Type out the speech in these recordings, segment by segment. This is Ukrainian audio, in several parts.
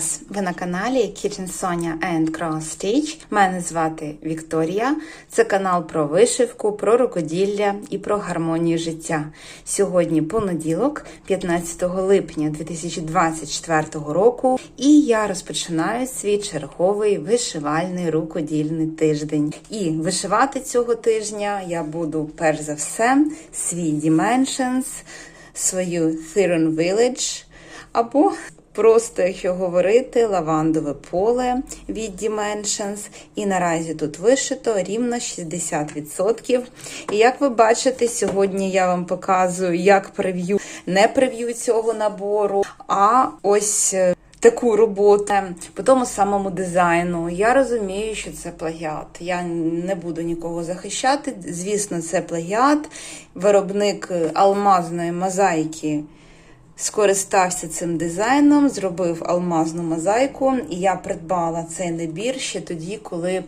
вас! Ви на каналі Kitchen Sonia and Cross Stitch. Мене звати Вікторія. Це канал про вишивку, про рукоділля і про гармонію життя. Сьогодні понеділок, 15 липня 2024 року, і я розпочинаю свій черговий вишивальний рукодільний тиждень. І вишивати цього тижня я буду перш за все свій Dimensions, свою Theron Village або Просто, якщо говорити, лавандове поле від Dimensions. І наразі тут вишито рівно 60%. І як ви бачите, сьогодні я вам показую, як прев'ю, не прев'ю цього набору, а ось е, таку роботу по тому самому дизайну. Я розумію, що це плагіат. Я не буду нікого захищати. Звісно, це плагіат. Виробник алмазної мозаїки скористався цим дизайном, зробив алмазну мозаїку, і я придбала цей набір ще тоді, коли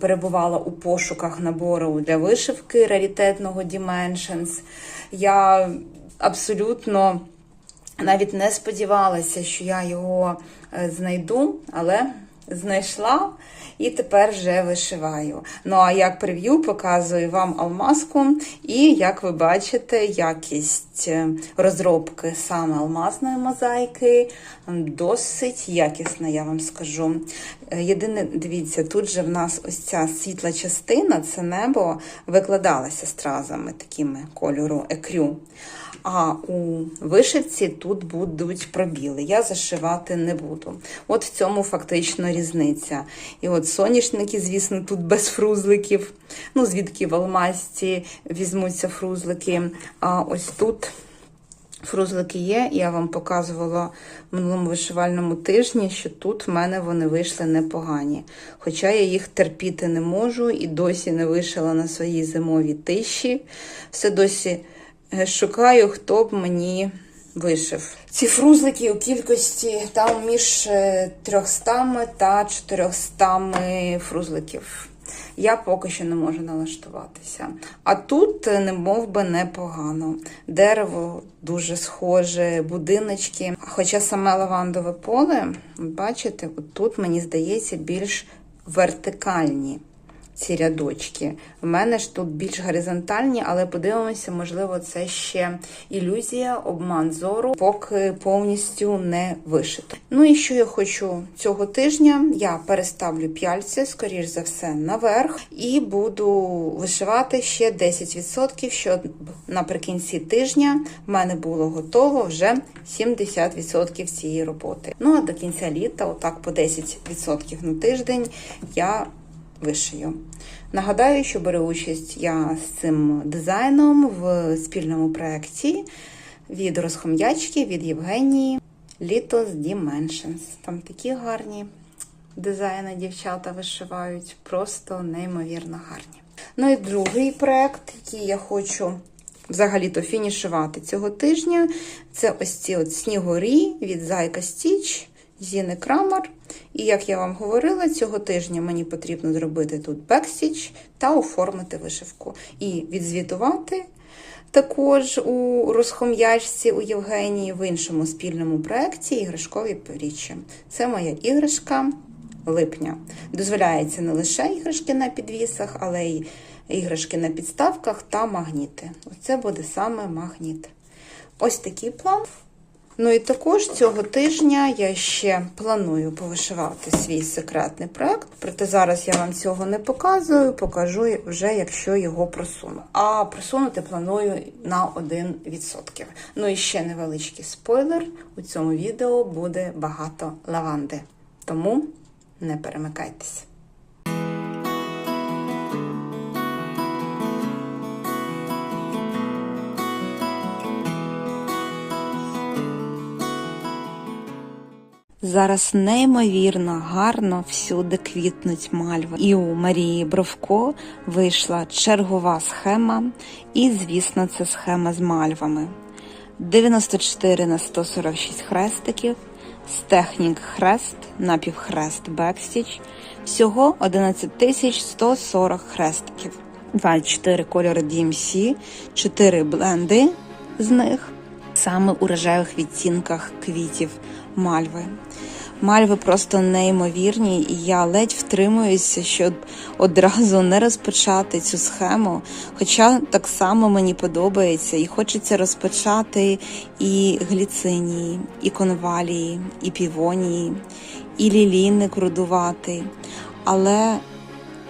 перебувала у пошуках набору для вишивки раритетного Dimensions. Я абсолютно навіть не сподівалася, що я його е, знайду, але знайшла і тепер вже вишиваю. Ну а як прев'ю, показую вам алмазку, і як ви бачите, якість е, розробки саме алмазної мозаїки досить якісна, я вам скажу. Е, Єдине, дивіться, тут же в нас ось ця світла частина, це небо викладалася стразами такими кольору екрю. А у вишивці тут будуть пробіли. Я зашивати не буду. От в цьому фактично різниця. І от соняшники, звісно, тут без фрузликів. Ну, звідки в алмазці візьмуться фрузлики. А ось тут. Фрузлики є, я вам показувала в минулому вишивальному тижні, що тут в мене вони вийшли непогані. Хоча я їх терпіти не можу і досі не вишила на своїй зимовій тиші. Все досі Е, шукаю, хто б мені вишив. Ці фрузлики у кількості там між 300 та 400 фрузликів. Я поки що не можу налаштуватися. А тут, не мов би, непогано. Дерево дуже схоже, будиночки. Хоча саме лавандове поле, бачите, тут, мені здається, більш вертикальні ці рядочки. В мене ж тут більш горизонтальні, але подивимося, можливо, це ще ілюзія, обман зору, поки повністю не вишито. Ну і що я хочу цього тижня? Я переставлю п'яльці, скоріш за все, наверх, і буду вишивати ще 10%, щоб наприкінці тижня в мене було готово вже 70% цієї роботи. Ну а до кінця літа, отак по 10% на тиждень, я вишию. Нагадаю, що беру участь я з цим дизайном в спільному проєкті від розхом'ячки, від Євгенії Літо Dimensions. Там такі гарні дизайни дівчата вишивають, просто неймовірно гарні. Ну і другий проєкт, який я хочу взагалі-то фінішувати цього тижня, це ось ці от снігорі від Зайка Стіч. Зіни Крамер. І, як я вам говорила, цього тижня мені потрібно зробити тут бекстіч та оформити вишивку. І відзвітувати також у розхом'ячці у Євгенії в іншому спільному проєкті іграшкові поріччя. Це моя іграшка липня. Дозволяється не лише іграшки на підвісах, але й іграшки на підставках та магніти. Оце буде саме магніт. Ось такий план. Ну і також цього тижня я ще планую повишивати свій секретний проект, проте зараз я вам цього не показую, покажу вже, якщо його просуну. А просунути планую на 1%. Ну і ще невеличкий спойлер: у цьому відео буде багато лаванди. Тому не перемикайтеся. Зараз неймовірно гарно всюди квітнуть мальви. І у Марії Бровко вийшла чергова схема, і, звісно, це схема з мальвами. 94 на 146 хрестиків, з технік хрест, напівхрест бекстіч, всього 11 140 хрестиків, 24 кольори DMC, 4 бленди з них, саме у рожевих відтінках квітів мальви. Мальви просто неймовірні, і я ледь втримуюся, щоб одразу не розпочати цю схему. Хоча так само мені подобається, і хочеться розпочати і гліцинії, і конвалії, і півонії, і лілійник рудувати. Але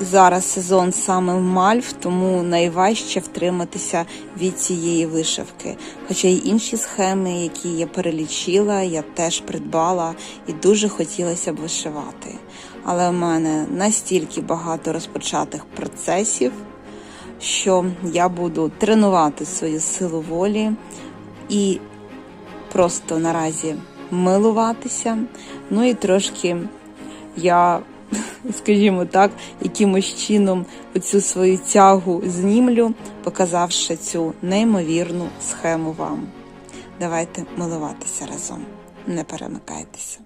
зараз сезон саме в мальв, тому найважче втриматися від цієї вишивки. Хоча й інші схеми, які я перелічила, я теж придбала і дуже хотілося б вишивати. Але в мене настільки багато розпочатих процесів, що я буду тренувати свою силу волі і просто наразі милуватися. Ну і трошки я скажімо так, якимось чином оцю свою тягу знімлю, показавши цю неймовірну схему вам. Давайте милуватися разом. Не перемикайтеся.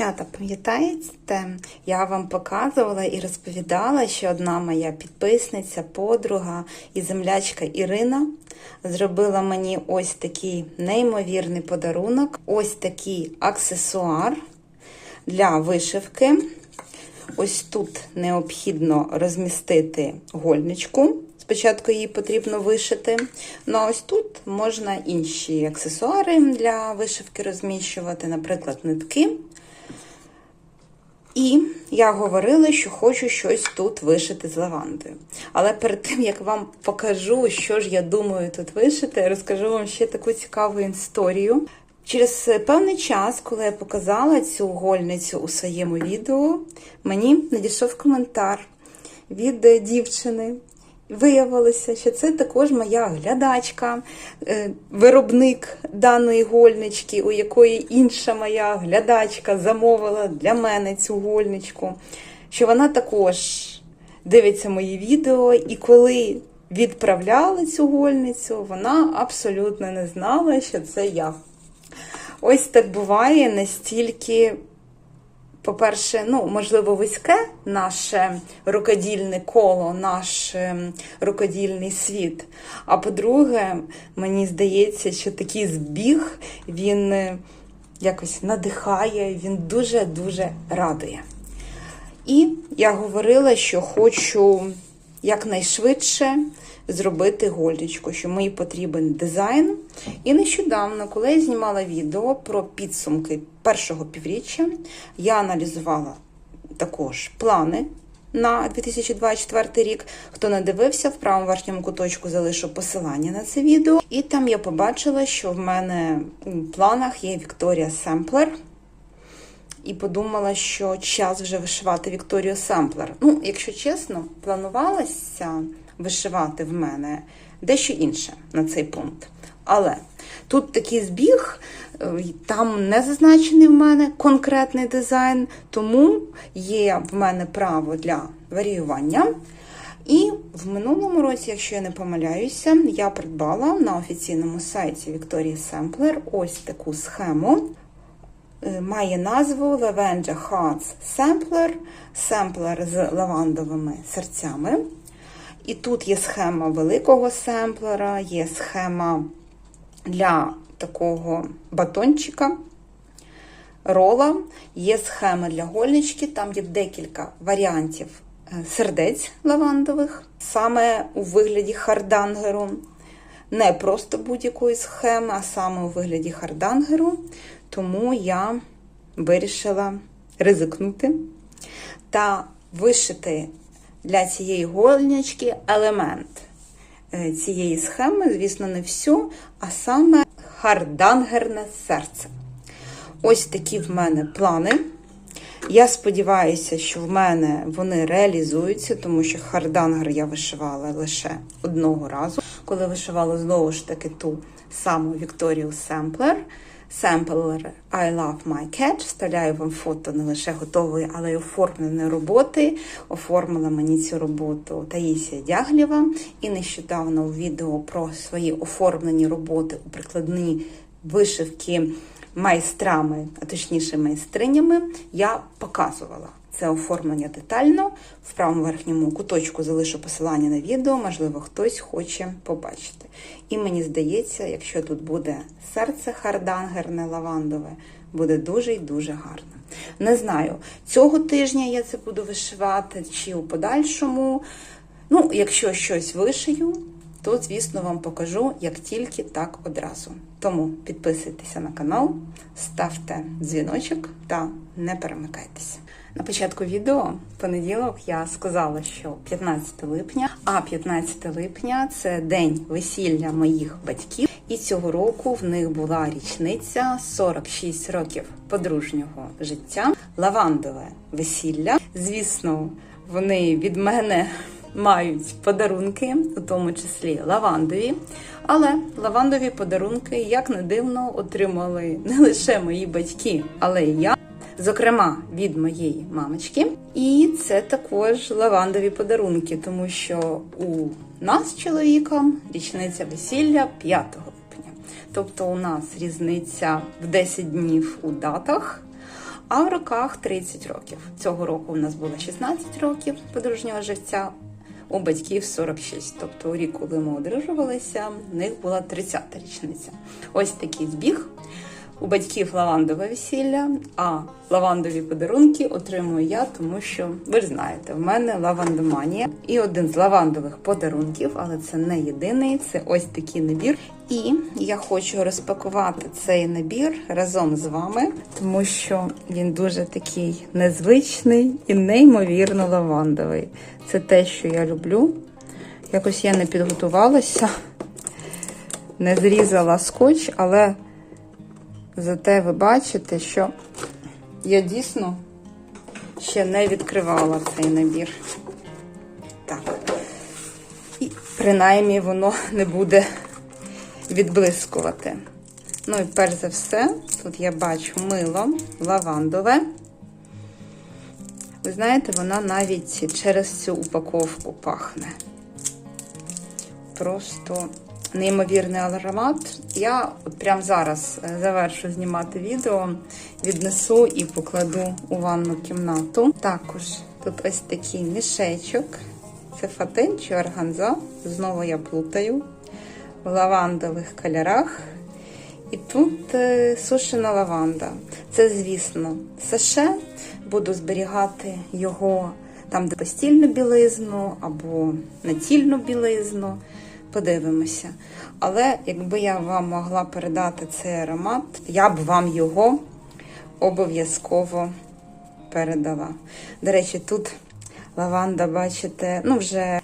Дівчата, пам'ятаєте, я вам показувала і розповідала, що одна моя підписниця, подруга і землячка Ірина зробила мені ось такий неймовірний подарунок, ось такий аксесуар для вишивки. Ось тут необхідно розмістити гольничку. Спочатку її потрібно вишити. Ну а ось тут можна інші аксесуари для вишивки розміщувати, наприклад, нитки. І я говорила, що хочу щось тут вишити з лавандою. Але перед тим, як вам покажу, що ж я думаю тут вишити, розкажу вам ще таку цікаву історію. Через певний час, коли я показала цю гольницю у своєму відео, мені надійшов коментар від дівчини. Виявилося, що це також моя глядачка, е, виробник даної гольнички, у якої інша моя глядачка замовила для мене цю гольничку, що вона також дивиться мої відео, і коли відправляла цю гольницю, вона абсолютно не знала, що це я. Ось так буває настільки. По-перше, ну, можливо, вузьке наше рукодільне коло, наш ем, рукодільний світ. А по-друге, мені здається, що такий збіг він е, якось надихає, він дуже-дуже радує. І я говорила, що хочу якнайшвидше зробити гольничку, що мені потрібен дизайн. І нещодавно, коли я знімала відео про підсумки першого півріччя, я аналізувала також плани. На 2024 рік, хто не дивився, в правому верхньому куточку залишу посилання на це відео. І там я побачила, що в мене у планах є Вікторія Семплер. І подумала, що час вже вишивати Вікторію Семплер. Ну, якщо чесно, планувалося вишивати в мене дещо інше на цей пункт. Але тут такий збіг, там не зазначений в мене конкретний дизайн, тому є в мене право для варіювання. І в минулому році, якщо я не помиляюся, я придбала на офіційному сайті Victoria Sampler ось таку схему. Має назву Lavender Hearts Sampler, семплер з лавандовими серцями. І тут є схема великого семплера, є схема для такого батончика, рола, є схема для гольнички, там є декілька варіантів сердець лавандових, саме у вигляді хардангеру. Не просто будь-якої схеми, а саме у вигляді хардангеру. Тому я вирішила ризикнути та вишити для цієї гольнички елемент цієї схеми, звісно, не всю, а саме хардангерне серце. Ось такі в мене плани. Я сподіваюся, що в мене вони реалізуються, тому що хардангер я вишивала лише одного разу, коли вишивала знову ж таки ту саму Вікторію Семплер. Семплер I Love My Cat. Вставляю вам фото не лише готової, але й оформленої роботи. Оформила мені цю роботу Таїсія Дяглєва. І нещодавно у відео про свої оформлені роботи у прикладні вишивки майстрами, а точніше майстринями, я показувала. Це оформлення детально. В правому верхньому куточку залишу посилання на відео, можливо, хтось хоче побачити. І мені здається, якщо тут буде серце хардангерне лавандове, буде дуже й дуже гарно. Не знаю, цього тижня я це буду вишивати чи у подальшому. Ну, якщо щось вишию, то, звісно, вам покажу, як тільки так одразу. Тому підписуйтеся на канал, ставте дзвіночок та не перемикайтеся. На початку відео, в понеділок, я сказала, що 15 липня, а 15 липня це день весілля моїх батьків. І цього року в них була річниця 46 років подружнього життя, лавандове весілля. Звісно, вони від мене мають подарунки, у тому числі лавандові. Але лавандові подарунки, як не дивно, отримали не лише мої батьки, але й я. Зокрема, від моєї мамочки, і це також лавандові подарунки, тому що у нас чоловіком річниця весілля 5 липня. Тобто у нас різниця в 10 днів у датах, а в роках 30 років. Цього року у нас було 16 років подружнього життя, у батьків 46. Тобто у рік, коли ми одружувалися, в них була 30-та річниця. Ось такий збіг. У батьків лавандове весілля, а лавандові подарунки отримую я, тому що ви ж знаєте, в мене лавандоманія. І один з лавандових подарунків, але це не єдиний, це ось такий набір. І я хочу розпакувати цей набір разом з вами, тому що він дуже такий незвичний і неймовірно лавандовий. Це те, що я люблю. Якось я не підготувалася, не зрізала скотч, але. Зате ви бачите, що я дійсно ще не відкривала цей набір. Так. І принаймні воно не буде відблискувати. Ну і перш за все, тут я бачу мило лавандове. Ви знаєте, вона навіть через цю упаковку пахне. Просто неймовірний аромат. Я прямо зараз е, завершу знімати відео, віднесу і покладу у ванну кімнату. Також тут ось такий мішечок. Це фатин чи органза. Знову я плутаю в лавандових кольорах. І тут е, сушена лаванда. Це, звісно, саше. Буду зберігати його там, де постільну білизну або натільну білизну. Подивимося. Але якби я вам могла передати цей аромат, я б вам його обов'язково передала. До речі, тут лаванда, бачите, ну вже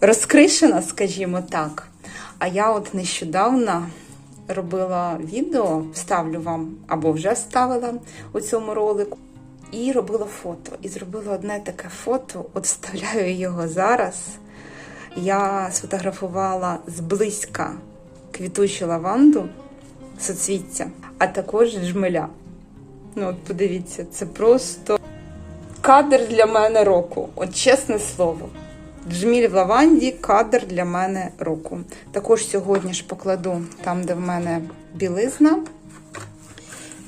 розкришена, скажімо так. А я от нещодавно робила відео, вставлю вам або вже вставила у цьому ролику. І робила фото. І зробила одне таке фото, от вставляю його зараз. Я сфотографувала зблизька квітучу лаванду, соцвіття, а також жмеля. Ну, от подивіться, це просто кадр для мене року. От чесне слово. Джміль в лаванді кадр для мене року. Також сьогодні ж покладу там, де в мене білизна.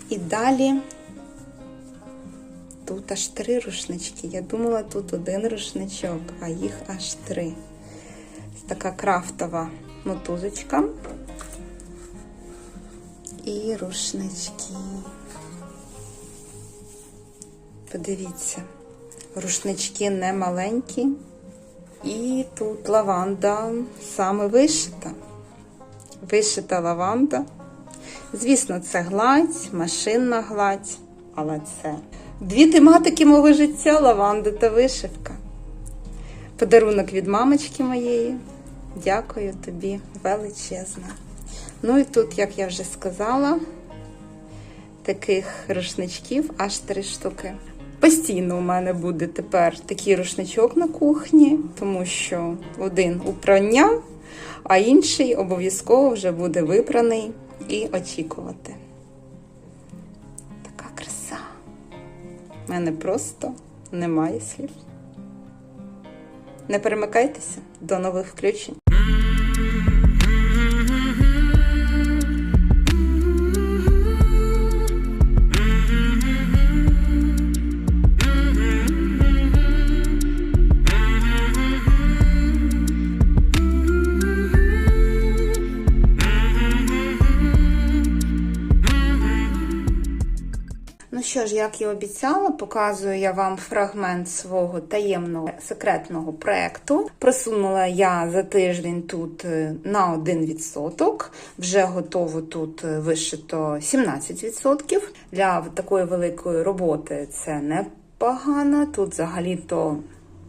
І далі тут аж три рушнички. Я думала, тут один рушничок, а їх аж три така крафтова мотузочка і рушнички. Подивіться, рушнички не маленькі, і тут лаванда саме вишита. Вишита лаванда. Звісно, це гладь, машинна гладь, але це дві тематики мого життя лаванда та вишивка. Подарунок від мамочки моєї. Дякую тобі величезно. Ну і тут, як я вже сказала, таких рушничків аж три штуки. Постійно у мене буде тепер такий рушничок на кухні, тому що один у прання, а інший обов'язково вже буде випраний і очікувати. Така краса. У мене просто немає слів. Не перемикайтеся до нових включень. Ну що ж, як і обіцяла, показую я вам фрагмент свого таємного секретного проекту. Просунула я за тиждень тут е, на 1%. Вже готово тут е, вишито 17%. Для такої великої роботи це непогано. Тут взагалі-то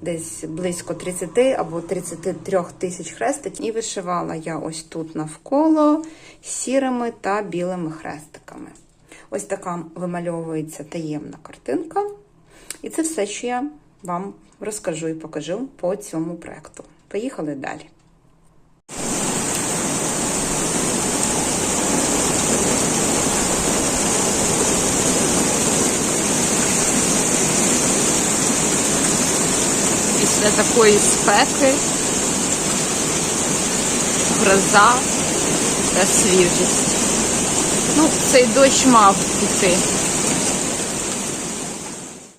десь близько 30 або 33 тисяч хрестиків. І вишивала я ось тут навколо сірими та білими хрестиками. Ось така вимальовується таємна картинка. І це все, що я вам розкажу і покажу по цьому проекту. Поїхали далі. Після такої спеки, гроза та свіжість. Ну, цей дощ мав піти.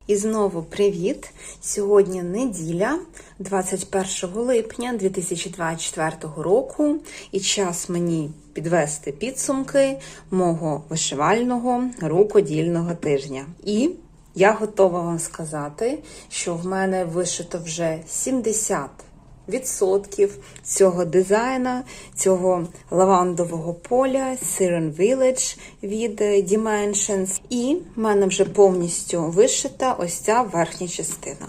І знову привіт! Сьогодні неділя, 21 липня 2024 року, і час мені підвести підсумки мого вишивального рукодільного тижня. І я готова вам сказати, що в мене вишито вже 70 відсотків цього дизайна, цього лавандового поля Siren Village від Dimensions. І в мене вже повністю вишита ось ця верхня частина.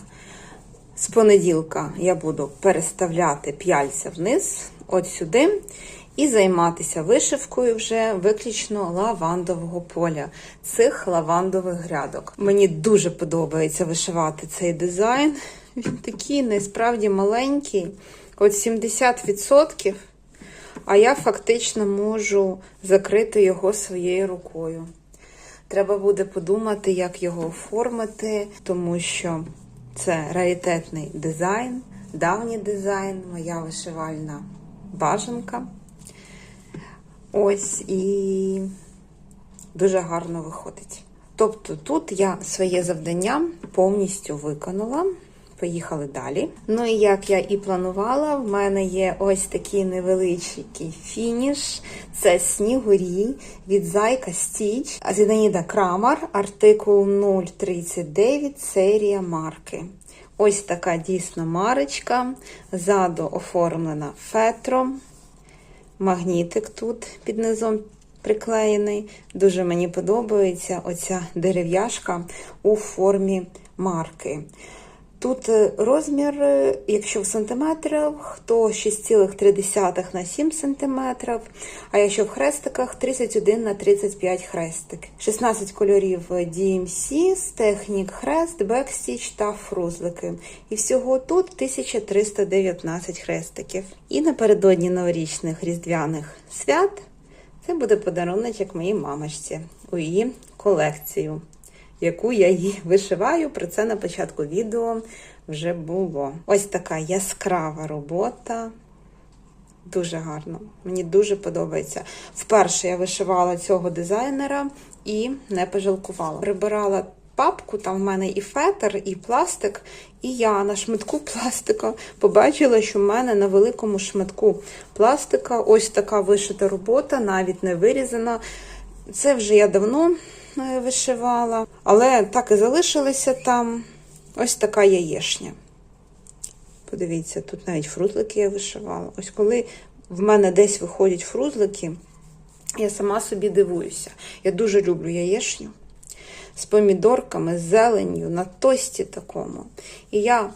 З понеділка я буду переставляти п'яльця вниз, от сюди, і займатися вишивкою вже виключно лавандового поля, цих лавандових грядок. Мені дуже подобається вишивати цей дизайн. Він такий насправді маленький, от 70%, а я фактично можу закрити його своєю рукою. Треба буде подумати, як його оформити, тому що це раритетний дизайн, давній дизайн, моя вишивальна бажанка. Ось і дуже гарно виходить. Тобто тут я своє завдання повністю виконала. Поїхали далі. Ну і як я і планувала, в мене є ось такий невеличкий фініш. Це снігурі від Зайка Стіч, Зінаїда Крамар, артикул 039, серія марки. Ось така дійсно марочка. Ззаду оформлена фетром. Магнітик тут під низом приклеєний. Дуже мені подобається оця дерев'яшка у формі марки. Тут розмір, якщо в сантиметрах, то 6,3 на 7 сантиметрів, а якщо в хрестиках 31 на 35 хрестик. 16 кольорів DMC з технік хрест, бекстіч та фрузлики. І всього тут 1319 хрестиків. І напередодні новорічних різдвяних свят це буде подарунок моїй мамочці у її колекцію яку я її вишиваю. Про це на початку відео вже було. Ось така яскрава робота. Дуже гарно. Мені дуже подобається. Вперше я вишивала цього дизайнера і не пожалкувала. Прибирала папку, там в мене і фетр, і пластик, і я на шматку пластика побачила, що в мене на великому шматку пластика ось така вишита робота, навіть не вирізана. Це вже я давно вишивала, але так і залишилася там ось така яєшня. Подивіться, тут навіть фрузлики я вишивала. Ось коли в мене десь виходять фрузлики, я сама собі дивуюся. Я дуже люблю яєшню з помідорками, з зеленню, на тості такому. І я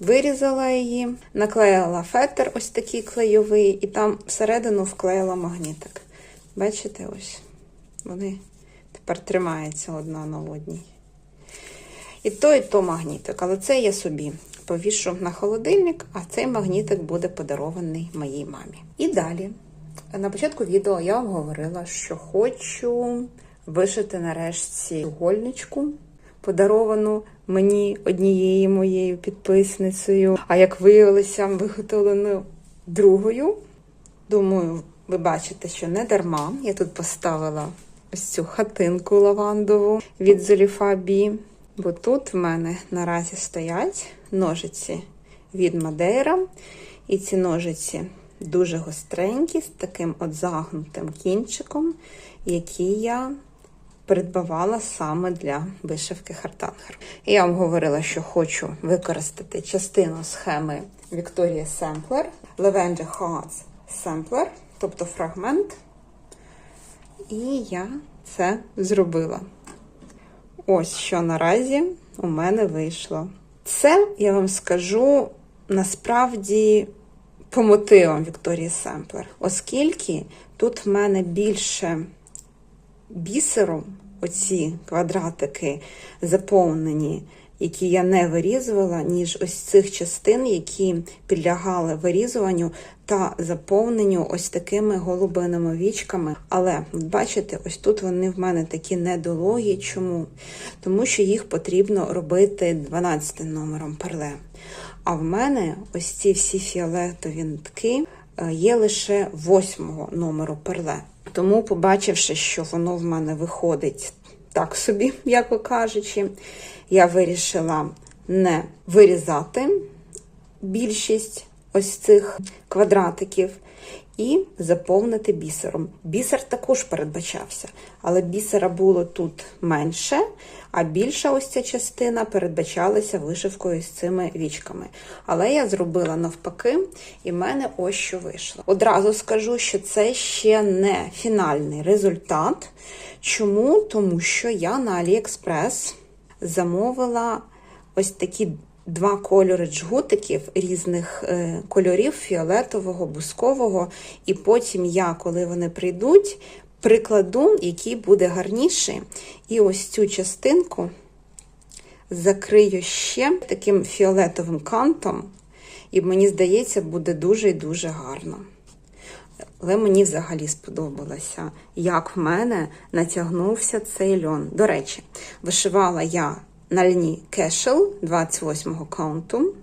вирізала її, наклеїла фетр, ось такий клейовий, і там всередину вклеїла магнітик. Бачите, ось вони тепер тримаються одна на одній. І то, і то магнітик. Але це я собі повішу на холодильник, а цей магнітик буде подарований моїй мамі. І далі. На початку відео я вам говорила, що хочу вишити нарешті гольничку, подаровану мені однією моєю підписницею. А як виявилося, виготовлену другою. Думаю, ви бачите, що не дарма. Я тут поставила ось цю хатинку лавандову від Золіфа Бі. Бо тут в мене наразі стоять ножиці від Мадейра. І ці ножиці дуже гостренькі, з таким от загнутим кінчиком, які я придбавала саме для вишивки хартангер. Я вам говорила, що хочу використати частину схеми Victoria Sampler, Lavender Hearts Sampler, тобто фрагмент. І я це зробила. Ось що наразі у мене вийшло. Це, я вам скажу, насправді по мотивам Вікторії Семплер, оскільки тут в мене більше бісером оці квадратики заповнені, які я не вирізувала, ніж ось цих частин, які підлягали вирізуванню та заповненню ось такими голубиними вічками. Але бачите, ось тут вони в мене такі недологі. Чому? Тому що їх потрібно робити 12 номером перле. А в мене ось ці всі фіолетові нитки е, є лише восьмого номеру перле. Тому, побачивши, що воно в мене виходить так собі, як кажучи, я вирішила не вирізати більшість ось цих квадратиків і заповнити бісером. Бісер також передбачався, але бісера було тут менше, а більша ось ця частина передбачалася вишивкою з цими вічками. Але я зробила навпаки, і в мене ось що вийшло. Одразу скажу, що це ще не фінальний результат. Чому? Тому що я на AliExpress замовила ось такі два кольори джгутиків різних е, кольорів фіолетового, бускового. І потім я, коли вони прийдуть, прикладу, який буде гарніший. І ось цю частинку закрию ще таким фіолетовим кантом. І мені здається, буде дуже і дуже гарно. Але мені взагалі сподобалося, як в мене натягнувся цей льон. До речі, вишивала я на льні кешел 28-го каунту.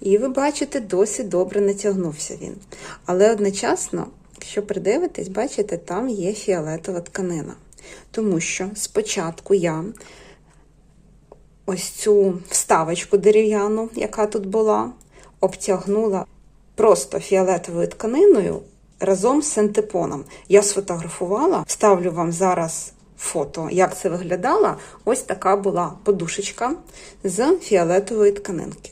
І ви бачите, досить добре натягнувся він. Але одночасно, якщо придивитесь, бачите, там є фіолетова тканина. Тому що спочатку я ось цю вставочку дерев'яну, яка тут була, обтягнула просто фіолетовою тканиною разом з синтепоном. Я сфотографувала, вставлю вам зараз фото, як це виглядало. Ось така була подушечка з фіолетової тканинки.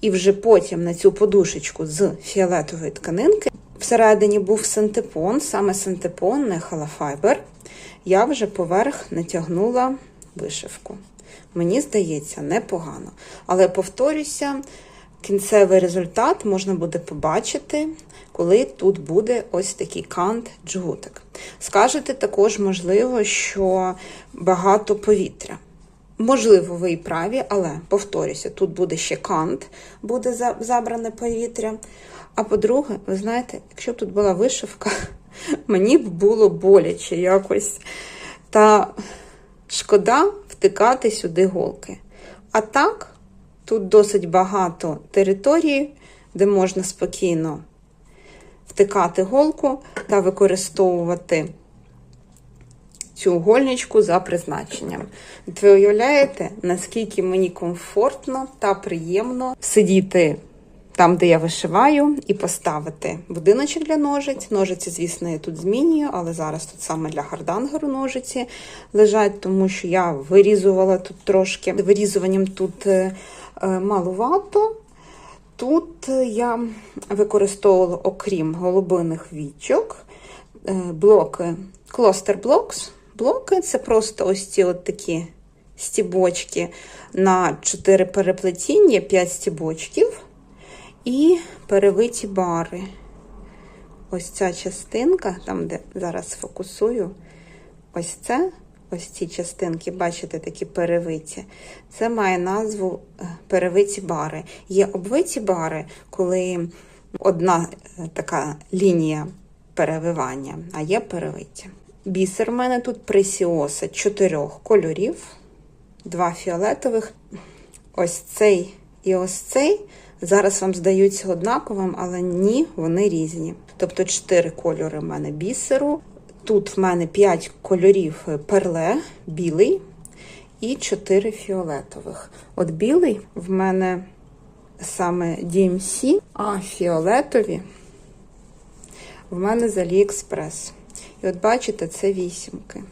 І вже потім на цю подушечку з фіолетової тканинки всередині був синтепон, саме синтепон, не халафайбер. Я вже поверх натягнула вишивку. Мені здається, непогано. Але повторюся, кінцевий результат можна буде побачити, коли тут буде ось такий кант джгутик. Скажете також, можливо, що багато повітря. Можливо, ви і праві, але повторюся, тут буде ще кант, буде забране повітря. А по-друге, ви знаєте, якщо б тут була вишивка, мені б було боляче якось. Та шкода втикати сюди голки. А так, тут досить багато території, де можна спокійно втикати голку та використовувати цю гольничку за призначенням. Ви уявляєте, наскільки мені комфортно та приємно сидіти там, де я вишиваю, і поставити будиночок для ножиць. Ножиці, звісно, я тут змінюю, але зараз тут саме для хардангеру ножиці лежать, тому що я вирізувала тут трошки. Вирізуванням тут е, е, малувато. Тут я використовувала, окрім голубиних вічок, е, блоки Cluster Blocks. Блоки це просто ось ці от такі стібочки на 4 переплетіння, 5 стібочків і перевиті бари. Ось ця частинка, там, де зараз фокусую, ось це ось ці частинки, бачите, такі перевиті. Це має назву е, перевиті бари. Є обвиті бари, коли одна е, така лінія перевивання, а є перевиті. Бісер в мене тут пресіоса чотирьох кольорів, два фіолетових. Ось цей і ось цей. Зараз вам здаються однаковим, але ні, вони різні. Тобто чотири кольори в мене бісеру. Тут в мене 5 кольорів перле, білий і 4 фіолетових. От білий в мене саме DMC, а фіолетові в мене з AliExpress. І от бачите, це вісімки.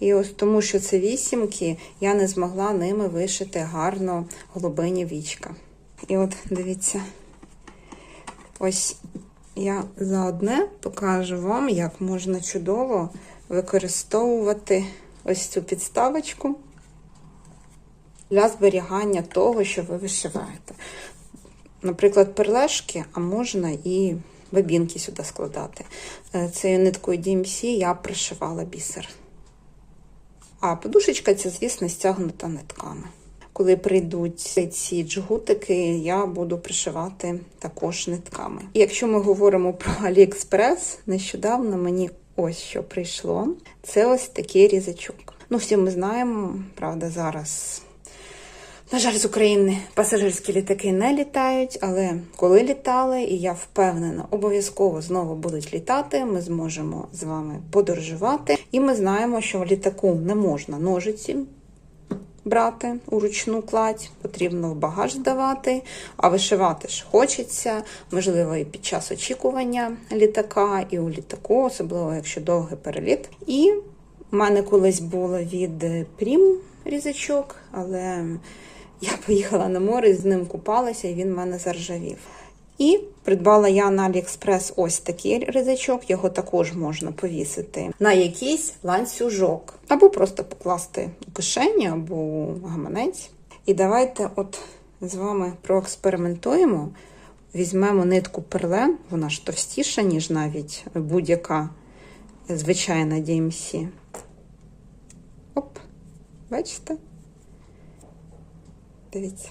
І ось тому, що це вісімки, я не змогла ними вишити гарно голубині вічка. І от дивіться, ось я за одне покажу вам, як можна чудово використовувати ось цю підставочку для зберігання того, що ви вишиваєте. Наприклад, перлешки, а можна і бабінки сюди складати. Е, Цією ниткою DMC я пришивала бісер. А подушечка ця, звісно, стягнута нитками. Коли прийдуть ці джгутики, я буду пришивати також нитками. І якщо ми говоримо про AliExpress, нещодавно мені ось що прийшло. Це ось такий різачок. Ну, всі ми знаємо, правда, зараз. На жаль, з України пасажирські літаки не літають, але коли літали, і я впевнена, обов'язково знову будуть літати. Ми зможемо з вами подорожувати. І ми знаємо, що в літаку не можна ножиці брати у ручну кладь, потрібно в багаж здавати, а вишивати ж хочеться, можливо, і під час очікування літака, і у літаку, особливо якщо довгий переліт. І в мене колись було від Прім різачок, але я поїхала на море, з ним купалася, і він в мене заржавів. І придбала я на AliExpress ось такий ризачок, його також можна повісити на якийсь ланцюжок, або просто покласти у кишені, або у гаманець. І давайте от з вами проекспериментуємо. Візьмемо нитку перле, вона ж товстіша, ніж навіть будь-яка звичайна DMC. Оп, бачите? Дивіться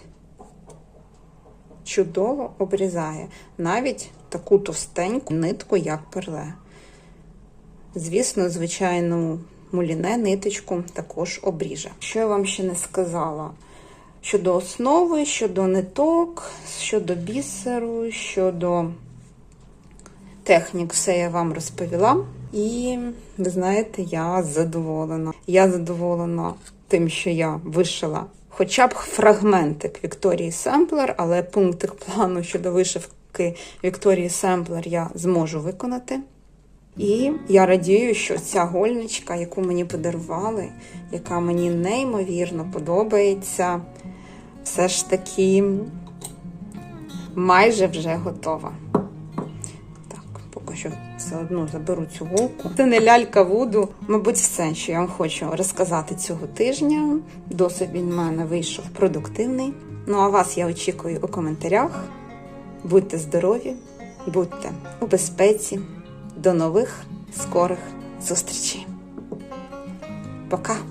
чудово обрізає навіть таку товстеньку нитку, як перле. Звісно, звичайну муліне ниточку також обріже. Що я вам ще не сказала? Щодо основи, щодо ниток, щодо бісеру, щодо технік, все я вам розповіла. І ви знаєте, я задоволена. Я задоволена тим, що я вишила хоча б фрагментик Вікторії Семплер, але пунктик плану щодо вишивки Вікторії Семплер я зможу виконати. І я радію, що ця гольничка, яку мені подарували, яка мені неймовірно подобається, все ж таки майже вже готова. Все одно заберу цю голку. Це не лялька Вуду. Мабуть, все, що я вам хочу розказати цього тижня. Досить він в мене вийшов продуктивний. Ну а вас я очікую у коментарях. Будьте здорові, будьте у безпеці. До нових скорих зустрічей. Пока!